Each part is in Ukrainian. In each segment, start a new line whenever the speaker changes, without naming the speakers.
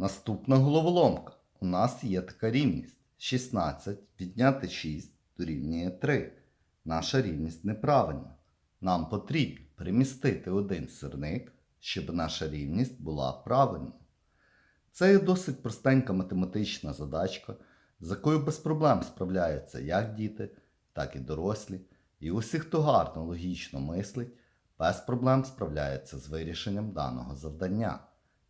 Наступна головоломка. У нас є така рівність. 16 відняти 6 дорівнює 3. Наша рівність неправильна. Нам потрібно перемістити один сирник, щоб наша рівність була правильною. Це є досить простенька математична задачка, з якою без проблем справляються як діти, так і дорослі. І усі, хто гарно логічно мислить, без проблем справляється з вирішенням даного завдання.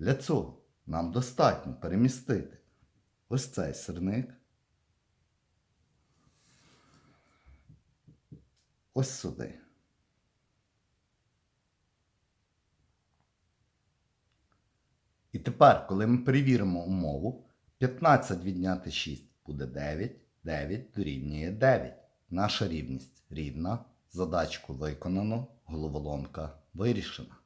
Для цього нам достатньо перемістити ось цей сирник ось сюди. І тепер, коли ми перевіримо умову, 15 відняти 6 буде 9, 9 дорівнює 9. Наша рівність рівна. Задачку виконано, головоломка вирішена.